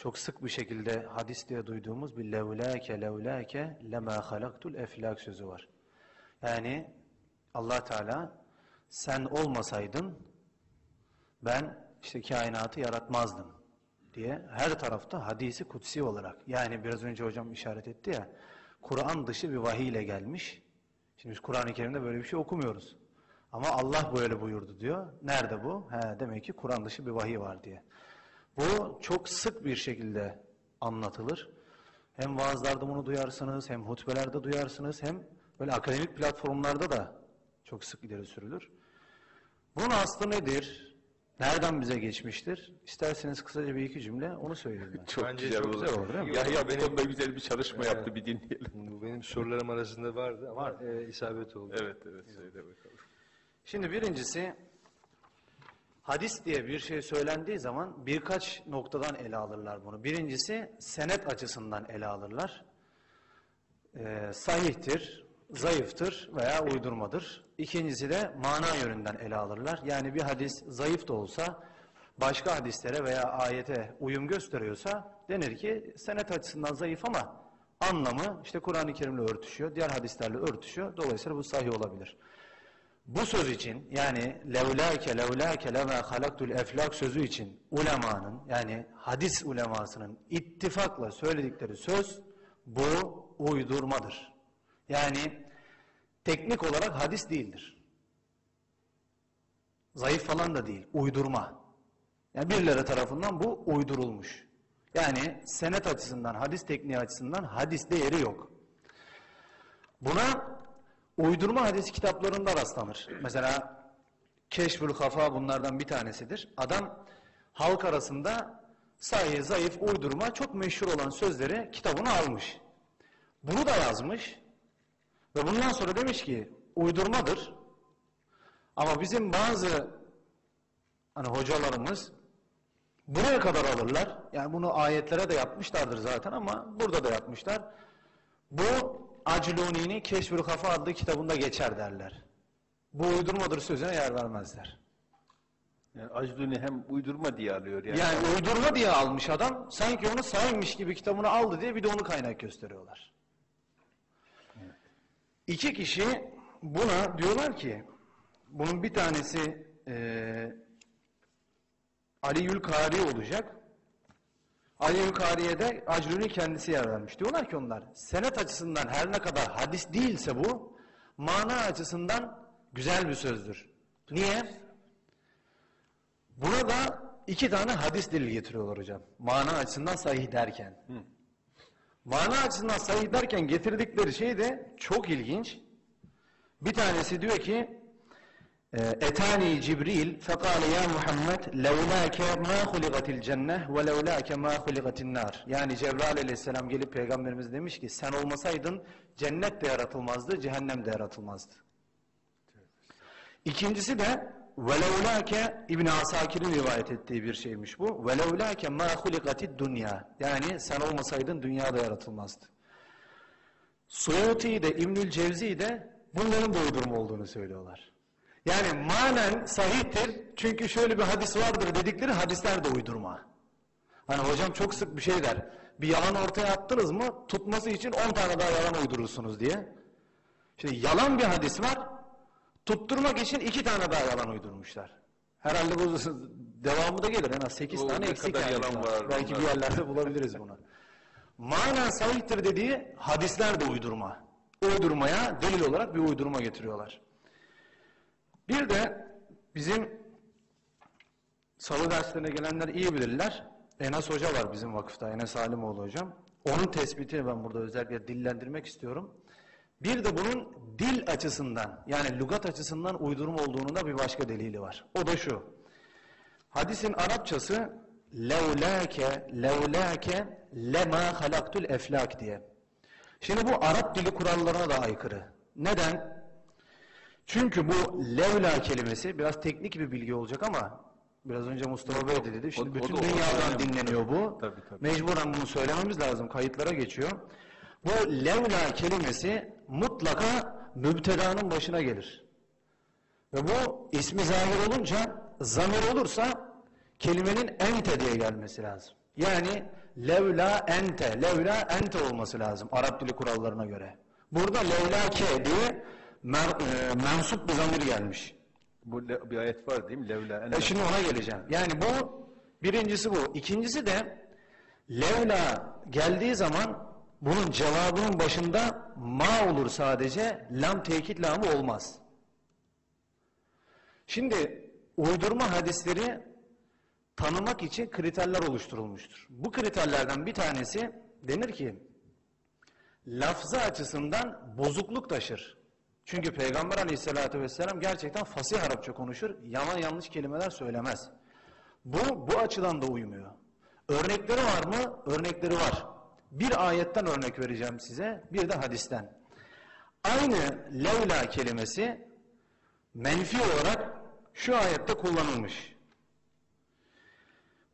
çok sık bir şekilde hadis diye duyduğumuz bir levlâke levlâke lemâ halaktul eflak sözü var. Yani allah Teala sen olmasaydın ben işte kainatı yaratmazdım diye her tarafta hadisi kutsi olarak yani biraz önce hocam işaret etti ya Kur'an dışı bir vahiy ile gelmiş. Şimdi biz Kur'an-ı Kerim'de böyle bir şey okumuyoruz. Ama Allah böyle buyurdu diyor. Nerede bu? He, demek ki Kur'an dışı bir vahiy var diye. Bu çok sık bir şekilde anlatılır. Hem vaazlarda bunu duyarsınız, hem hutbelerde duyarsınız, hem böyle akademik platformlarda da çok sık ileri sürülür. Bunun aslı nedir? Nereden bize geçmiştir? İsterseniz kısaca bir iki cümle onu söyleyeyim ben. Çok Bence güzel çok güzel olur, değil mi? Yahya bu konuda güzel bir çalışma yaptı bir dinleyelim. Bu benim sorularım arasında vardı ama e, isabet oldu. Evet evet söyle bakalım. Şimdi birincisi hadis diye bir şey söylendiği zaman birkaç noktadan ele alırlar bunu. Birincisi senet açısından ele alırlar. Ee, sahihtir, zayıftır veya uydurmadır. İkincisi de mana yönünden ele alırlar. Yani bir hadis zayıf da olsa başka hadislere veya ayete uyum gösteriyorsa denir ki senet açısından zayıf ama anlamı işte Kur'an-ı Kerim'le örtüşüyor, diğer hadislerle örtüşüyor. Dolayısıyla bu sahih olabilir. Bu söz için yani levlâke levlâke lema halaktul eflak sözü için ulemanın yani hadis ulemasının ittifakla söyledikleri söz bu uydurmadır. Yani teknik olarak hadis değildir. Zayıf falan da değil, uydurma. Yani birileri tarafından bu uydurulmuş. Yani senet açısından, hadis tekniği açısından hadis değeri yok. Buna uydurma hadis kitaplarında rastlanır. Mesela Keşfül Kafa bunlardan bir tanesidir. Adam halk arasında sahih, zayıf, uydurma çok meşhur olan sözleri kitabına almış. Bunu da yazmış ve bundan sonra demiş ki uydurmadır. Ama bizim bazı hani hocalarımız buraya kadar alırlar. Yani bunu ayetlere de yapmışlardır zaten ama burada da yapmışlar. Bu Acluni'nin Keşfül Kafa adlı kitabında geçer derler. Bu uydurmadır sözüne yer vermezler. Yani Acduni hem uydurma diye alıyor yani. Yani uydurma diye almış adam, sanki onu sahipmiş gibi kitabını aldı diye bir de onu kaynak gösteriyorlar. İki kişi buna diyorlar ki, bunun bir tanesi e, Ali Yülkari olacak. Ali Yülkari'ye de Acruni kendisi yer vermiş. Diyorlar ki onlar, senet açısından her ne kadar hadis değilse bu, mana açısından güzel bir sözdür. Niye? Buna da iki tane hadis delil getiriyorlar hocam. Mana açısından sahih derken. Mana açısından sahih derken getirdikleri şey de çok ilginç. Bir tanesi diyor ki Etani Cibril fekale ya Muhammed levlâke mâ huligatil cenneh ve levlâke mâ huligatin nar. Yani Cebrail aleyhisselam gelip peygamberimiz demiş ki sen olmasaydın cennet de yaratılmazdı, cehennem de yaratılmazdı. İkincisi de velevlâke İbn Asakir'in rivayet ettiği bir şeymiş bu. Velevlâke mâ huligatid dünya. Yani sen olmasaydın dünya da yaratılmazdı. Suyuti de İbnül Cevzi de bunların da uydurma olduğunu söylüyorlar. Yani manen sahihtir çünkü şöyle bir hadis vardır dedikleri hadisler de uydurma. Hani hocam çok sık bir şey der. Bir yalan ortaya attınız mı tutması için 10 tane daha yalan uydurursunuz diye. Şimdi yalan bir hadis var. Tutturmak için iki tane daha yalan uydurmuşlar. Herhalde bu devamı da gelir. En az 8 O tane ne eksik kadar yalan var Belki bunlar. bir yerlerde bulabiliriz bunu. Manen sahihtir dediği hadisler de uydurma. Uydurmaya delil olarak bir uydurma getiriyorlar. Bir de bizim salı derslerine gelenler iyi bilirler. Enes Hoca var bizim vakıfta, Enes Halimoğlu hocam. Onun tespitini ben burada özellikle dillendirmek istiyorum. Bir de bunun dil açısından, yani lügat açısından uydurma olduğunun da bir başka delili var. O da şu. Hadisin Arapçası levlâke, levlâke, lema halaktul eflak diye. Şimdi bu Arap dili kurallarına da aykırı. Neden? Çünkü bu levla kelimesi biraz teknik bir bilgi olacak ama biraz önce Mustafa Bey de dedi. Şimdi o bütün o da dünyadan dinleniyor bu. Tabii, tabii. Mecburen bunu söylememiz lazım. Kayıtlara geçiyor. Bu levla kelimesi mutlaka mübtedanın başına gelir. Ve bu ismi zahir olunca zamir olursa kelimenin ente diye gelmesi lazım. Yani levla ente, levla ente olması lazım Arap dili kurallarına göre. Burada levla ke diye mer, e, mensup bir zamir gelmiş. Bu bir ayet var değil mi? Levla en E şimdi ona geleceğim. Yani bu birincisi bu. İkincisi de levla geldiği zaman bunun cevabının başında ma olur sadece. Lam tekit lamı olmaz. Şimdi uydurma hadisleri tanımak için kriterler oluşturulmuştur. Bu kriterlerden bir tanesi denir ki lafzı açısından bozukluk taşır. Çünkü Peygamber aleyhissalatü vesselam gerçekten fasih Arapça konuşur, yalan yanlış kelimeler söylemez. Bu, bu açıdan da uymuyor. Örnekleri var mı? Örnekleri var. Bir ayetten örnek vereceğim size, bir de hadisten. Aynı levla kelimesi menfi olarak şu ayette kullanılmış.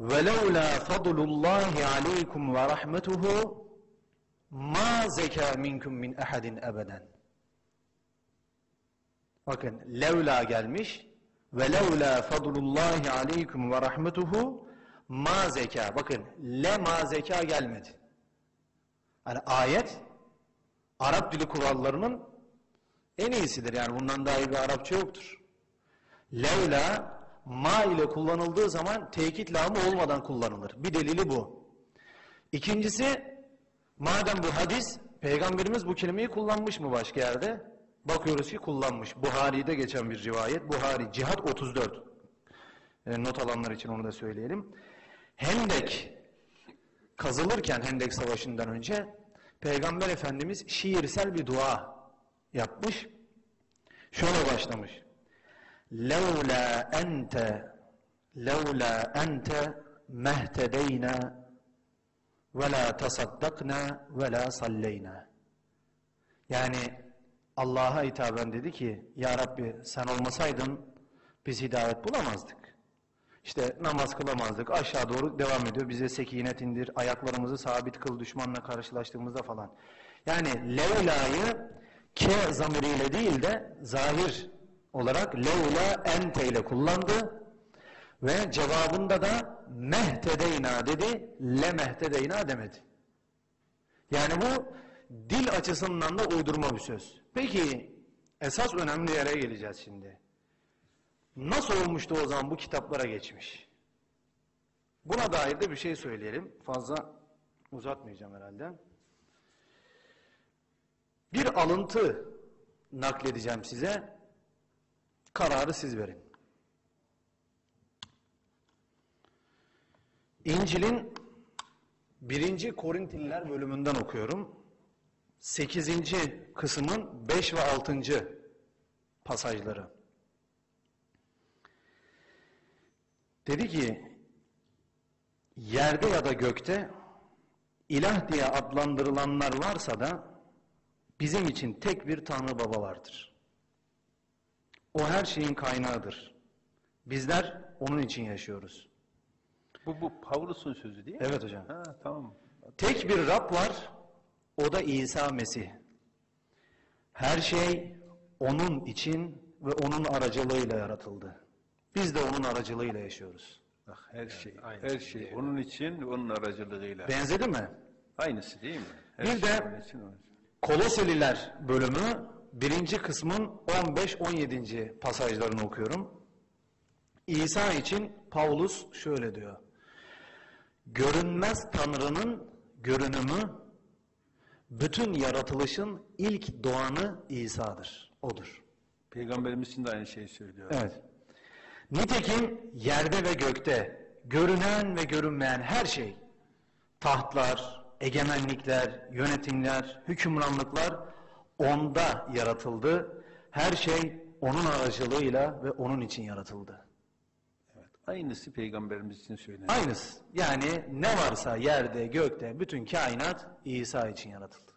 وَلَوْلَا فَضْلُ اللّٰهِ عَلَيْكُمْ وَرَحْمَتُهُ مَا زَكَى مِنْكُمْ مِنْ اَحَدٍ اَبَدًا Bakın levla gelmiş ve levla fadlullahi aleykum ve rahmetuhu ma zeka. Bakın le ma zeka gelmedi. Hani ayet Arap dili kurallarının en iyisidir. Yani bundan daha iyi bir Arapça yoktur. Levla ma ile kullanıldığı zaman tekit lamı olmadan kullanılır. Bir delili bu. İkincisi madem bu hadis peygamberimiz bu kelimeyi kullanmış mı başka yerde? Bakıyoruz ki kullanmış. Buhari'de geçen bir rivayet. Buhari Cihat 34. E, not alanlar için onu da söyleyelim. Hendek kazılırken Hendek Savaşı'ndan önce Peygamber Efendimiz şiirsel bir dua yapmış. Şöyle başlamış. Levla ente levla ente mehtedeyna ve la tasaddakna ve la salleyna. Yani Allah'a hitaben dedi ki Ya Rabbi sen olmasaydın biz hidayet bulamazdık. İşte namaz kılamazdık. Aşağı doğru devam ediyor. Bize sekinet indir. Ayaklarımızı sabit kıl düşmanla karşılaştığımızda falan. Yani levla'yı ke zamiriyle değil de zahir olarak levla ente ile kullandı ve cevabında da mehtedeyna dedi, le mehtedeyna demedi. Yani bu dil açısından da uydurma bir söz. Peki esas önemli yere geleceğiz şimdi. Nasıl olmuştu o zaman bu kitaplara geçmiş? Buna dair de bir şey söyleyelim. Fazla uzatmayacağım herhalde. Bir alıntı nakledeceğim size. Kararı siz verin. İncil'in birinci Korintililer bölümünden okuyorum. Sekizinci kısmın beş ve altıncı pasajları. Dedi ki, yerde ya da gökte ilah diye adlandırılanlar varsa da bizim için tek bir Tanrı Baba vardır. O her şeyin kaynağıdır. Bizler onun için yaşıyoruz. Bu, bu Pavlus'un sözü değil mi? Evet hocam. Ha, tamam. Tek bir Rab var, o da İsa Mesih. Her şey onun için ve onun aracılığıyla yaratıldı. Biz de onun aracılığıyla yaşıyoruz. Bak her şey, aynı her şey şey değil. onun için ve onun aracılığıyla. Benzedi mi? Aynısı değil mi? Her Bir şey de- onun için, onun için. Koloseliler bölümü birinci kısmın 15-17. pasajlarını okuyorum. İsa için Paulus şöyle diyor. Görünmez Tanrı'nın görünümü bütün yaratılışın ilk doğanı İsa'dır. Odur. Peygamberimiz için de aynı şeyi söylüyor. Evet. Nitekim yerde ve gökte görünen ve görünmeyen her şey, tahtlar, egemenlikler, yönetimler, hükümranlıklar onda yaratıldı. Her şey onun aracılığıyla ve onun için yaratıldı. Evet. Aynısı Peygamberimiz için söyleniyor. Aynısı. Yani ne varsa yerde, gökte, bütün kainat İsa için yaratıldı.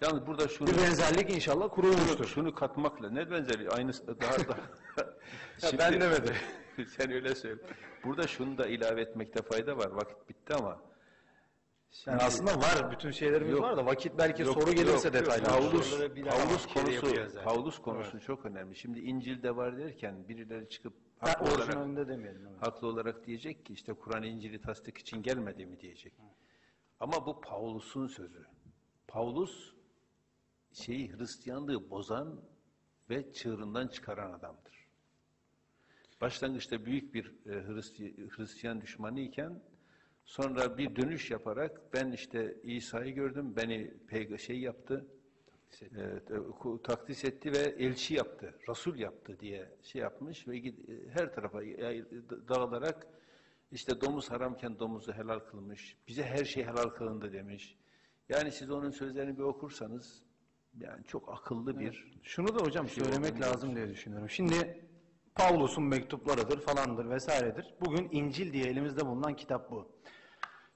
Yalnız burada şunu, Bir benzerlik inşallah kurulmuştur. şunu katmakla ne benzeri aynısı daha da ben demedim. sen öyle söyle. Burada şunu da ilave etmekte fayda var. Vakit bitti ama Yani aslında var, bütün şeylerimiz Yok. var da vakit belki Yok, soru gelirse yok, detaylı. Paulus, Paulus konusu. Paulus konusu çok önemli. Şimdi İncil'de var derken birileri çıkıp Ha, Haklı olarak, orijinalinde demeyelim. evet. haklı olarak diyecek ki işte Kur'an İncil'i tasdik için gelmedi mi diyecek. Ama bu Paulus'un sözü. Paulus şeyi Hristiyanlığı bozan ve çığırından çıkaran adamdır. Başlangıçta büyük bir e, Hristi- Hristiyan düşmanı iken sonra bir dönüş yaparak ben işte İsa'yı gördüm, beni şey yaptı, Evet, takdis etti ve elçi yaptı, Rasul yaptı diye şey yapmış ve e, her tarafa dağılarak işte domuz haramken domuzu helal kılmış, bize her şey helal kılındı demiş. Yani siz onun sözlerini bir okursanız yani çok akıllı bir Şunu da hocam şey söylemek lazım diye düşünüyorum. Şimdi Pavlus'un mektuplarıdır falandır vesairedir. Bugün İncil diye elimizde bulunan kitap bu.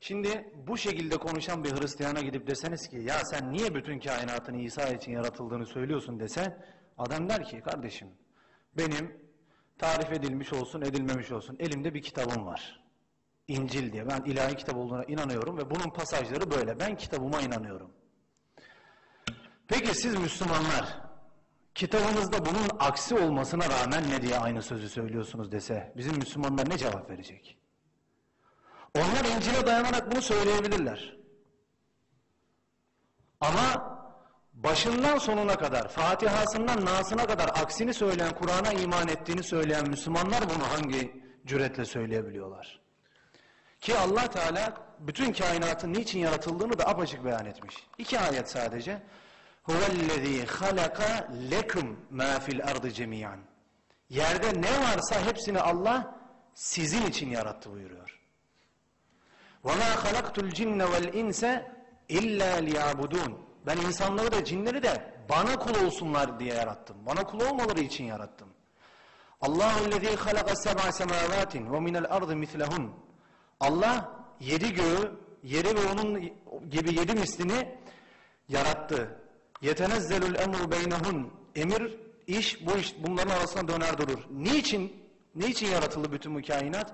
Şimdi bu şekilde konuşan bir Hristiyana gidip deseniz ki ya sen niye bütün kainatın İsa için yaratıldığını söylüyorsun dese adam der ki kardeşim benim tarif edilmiş olsun edilmemiş olsun elimde bir kitabım var. İncil diye ben ilahi kitap olduğuna inanıyorum ve bunun pasajları böyle. Ben kitabıma inanıyorum. Peki siz Müslümanlar kitabınızda bunun aksi olmasına rağmen ne diye aynı sözü söylüyorsunuz dese bizim Müslümanlar ne cevap verecek? Onlar İncil'e dayanarak bunu söyleyebilirler. Ama başından sonuna kadar, Fatiha'sından Nas'ına kadar aksini söyleyen, Kur'an'a iman ettiğini söyleyen Müslümanlar bunu hangi cüretle söyleyebiliyorlar? Ki Allah Teala bütün kainatın niçin yaratıldığını da apaçık beyan etmiş. İki ayet sadece. Huvellezî halaka lekum mâ fil ardı cemiyan. Yerde ne varsa hepsini Allah sizin için yarattı buyuruyor. وَمَا خَلَقْتُ الْجِنَّ وَالْاِنْسَ اِلَّا لِيَعْبُدُونَ Ben insanları da cinleri de bana kul olsunlar diye yarattım. Bana kul olmaları için yarattım. Allahu lezî halaka seb'a semâvâtin ve minel ardı mislehun. Allah yedi göğü, yeri ve onun gibi yedi mislini yarattı. Yetenezzelül emru beynehun. Emir, iş, bu iş bunların arasında döner durur. Niçin? Niçin yaratıldı bütün bu kainat?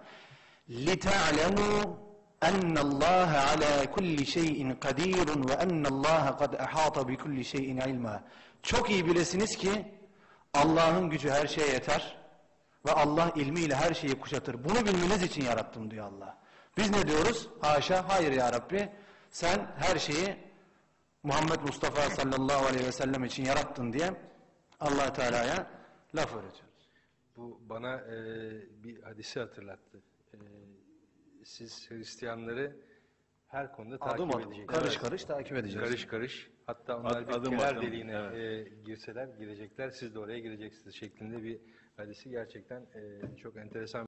لِتَعْلَمُوا اَنَّ اللّٰهَ عَلَى كُلِّ شَيْءٍ قَد۪يرٌ وَاَنَّ اللّٰهَ قَدْ اَحَاطَ بِكُلِّ شَيْءٍ عِلْمًا Çok iyi bilesiniz ki Allah'ın gücü her şeye yeter ve Allah ilmiyle her şeyi kuşatır. Bunu bilmeniz için yarattım diyor Allah. Biz ne diyoruz? Haşa, hayır ya Rabbi. Sen her şeyi Muhammed Mustafa sallallahu aleyhi ve sellem için yarattın diye allah Teala'ya laf öğretiyoruz. Bu bana e, bir hadisi hatırlattı. Siz Hristiyanları her konuda takip Adım adım, edeceksiniz. karış karış takip edeceğiz. Karış karış. Hatta onlar Ad- bir adım kenar adım, deliğine evet. e, girseler girecekler. Siz de oraya gireceksiniz şeklinde bir hadisi gerçekten e, çok enteresan